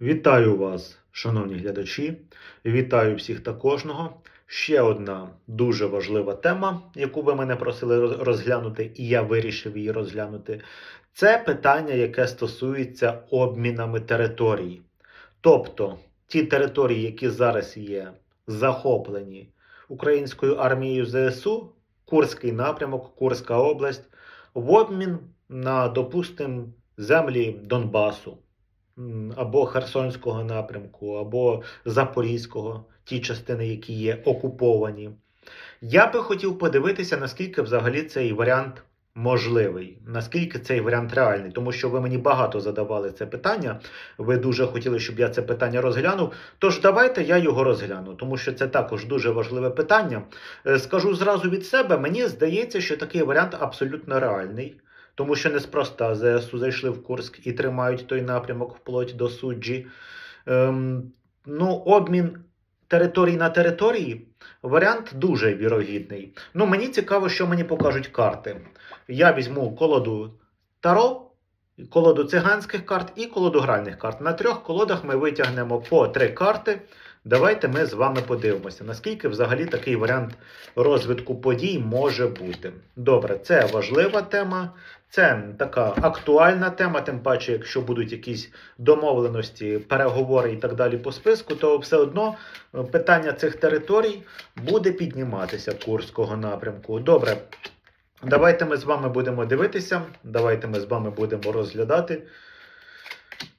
Вітаю вас, шановні глядачі. Вітаю всіх та кожного. Ще одна дуже важлива тема, яку ви мене просили розглянути, і я вирішив її розглянути. Це питання, яке стосується обмінами територій. Тобто ті території, які зараз є захоплені українською армією ЗСУ, Курський напрямок, Курська область, в обмін на, допустимо, землі Донбасу або Херсонського напрямку, або Запорізького, ті частини, які є окуповані. Я би хотів подивитися, наскільки взагалі цей варіант можливий, наскільки цей варіант реальний, тому що ви мені багато задавали це питання. Ви дуже хотіли, щоб я це питання розглянув. Тож давайте я його розгляну, тому що це також дуже важливе питання. Е, Скажу зразу від себе, мені здається, що такий варіант абсолютно реальний. Тому що неспроста ЗСУ зайшли в Курськ і тримають той напрямок вплоть до суджі. Ем, ну, обмін територій на території варіант дуже вірогідний. Ну, мені цікаво, що мені покажуть карти. Я візьму колоду Таро, колоду циганських карт і колоду гральних карт. На трьох колодах ми витягнемо по три карти. Давайте ми з вами подивимося, наскільки взагалі такий варіант розвитку подій може бути. Добре, це важлива тема, це така актуальна тема, тим паче, якщо будуть якісь домовленості, переговори і так далі по списку, то все одно е, питання цих територій буде підніматися Курського напрямку. Добре, давайте ми з вами будемо дивитися, давайте ми з вами будемо розглядати.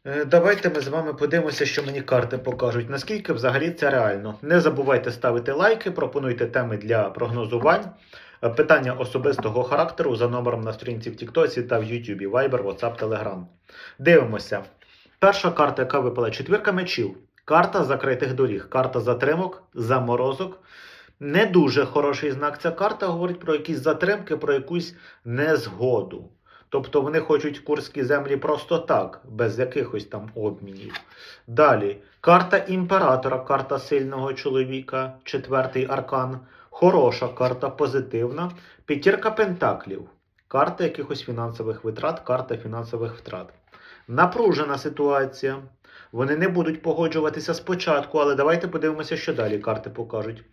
Е, Давайте ми з вами подивимося, що мені карти покажуть. Наскільки взагалі це реально. Не забувайте ставити лайки, пропонуйте теми для прогнозувань. Е, Питання особистого характеру за номером на сторінці в Тіктосі та в Ютубі, Viber, WhatsApp, Telegram. Дивимося. Перша карта, яка випала четвірка мечів. Карта закритих доріг, карта затримок, заморозок. Не дуже хороший знак. Ця карта говорить про якісь затримки, про якусь незгоду. Тобто вони хочуть курські землі просто так, без якихось там обмінів. Далі, карта імператора, карта сильного чоловіка, четвертий аркан. Хороша карта, позитивна. П'ятірка пентаклів. Карта якихось фінансових витрат, карта фінансових втрат. Напружена ситуація. Вони не будуть погоджуватися спочатку, але давайте подивимося, що далі карти покажуть.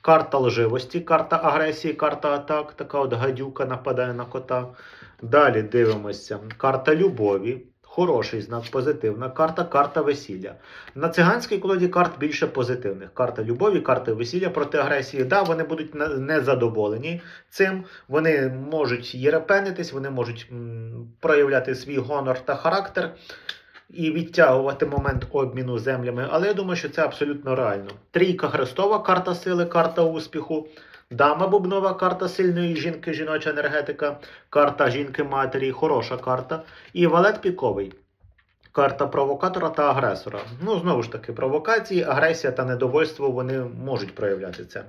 Карта лживості, карта агресії, карта атак. Така от гадюка нападає на кота. Далі дивимося. Карта любові. Хороший знак, позитивна. Карта, карта весілля. На циганській колоді карт більше позитивних. Карта любові, карта весілля проти агресії. Да, вони будуть не- незадоволені цим. Вони можуть єрепенитись, вони можуть м, проявляти свій гонор та характер і відтягувати момент обміну землями. Але я думаю, що це абсолютно реально. Трійка хрестова, карта сили, карта успіху. Дама бубнова, карта сильної жінки, жіноча енергетика, карта жінки-матері, хороша карта. І валет піковий. Карта провокатора та агресора. Ну, знову ж таки, провокації, агресія та недовольство вони можуть проявляти це.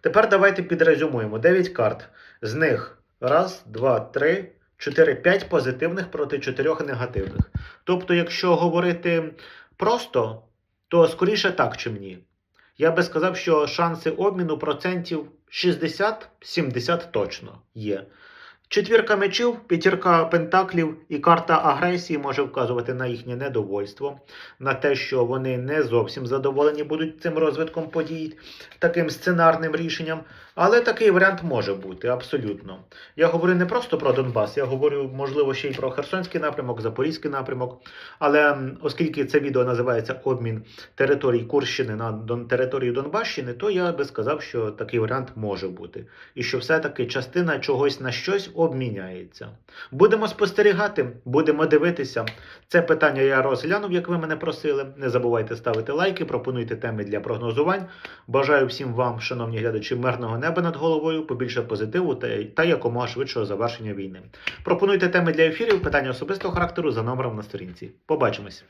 Тепер давайте підрезюмуємо. 9 карт. З них раз, два, три, чотири, п'ять позитивних проти чотирьох негативних. Тобто, якщо говорити просто, то скоріше так, чим ні. Я би сказав, що шанси обміну процентів 60-70 точно є. Четвірка мечів, п'ятірка пентаклів і карта агресії може вказувати на їхнє недовольство, на те, що вони не зовсім задоволені будуть цим розвитком подій, таким сценарним рішенням. Але такий варіант може бути абсолютно. Я говорю не просто про Донбас, я говорю, можливо, ще й про Херсонський напрямок, Запорізький напрямок. Але оскільки це відео називається обмін територій Курщини на територію Донбащини, то я би сказав, що такий варіант може бути. І що все-таки частина чогось на щось обміняється. Будемо спостерігати, будемо дивитися. Це питання я розглянув, як ви мене просили. Не забувайте ставити лайки, пропонуйте теми для прогнозувань. Бажаю всім вам, шановні глядачі, мирного неба над головою, побільше позитиву та, та якомога швидшого завершення війни. Пропонуйте теми для ефірів, питання особистого характеру за номером на сторінці. Побачимось!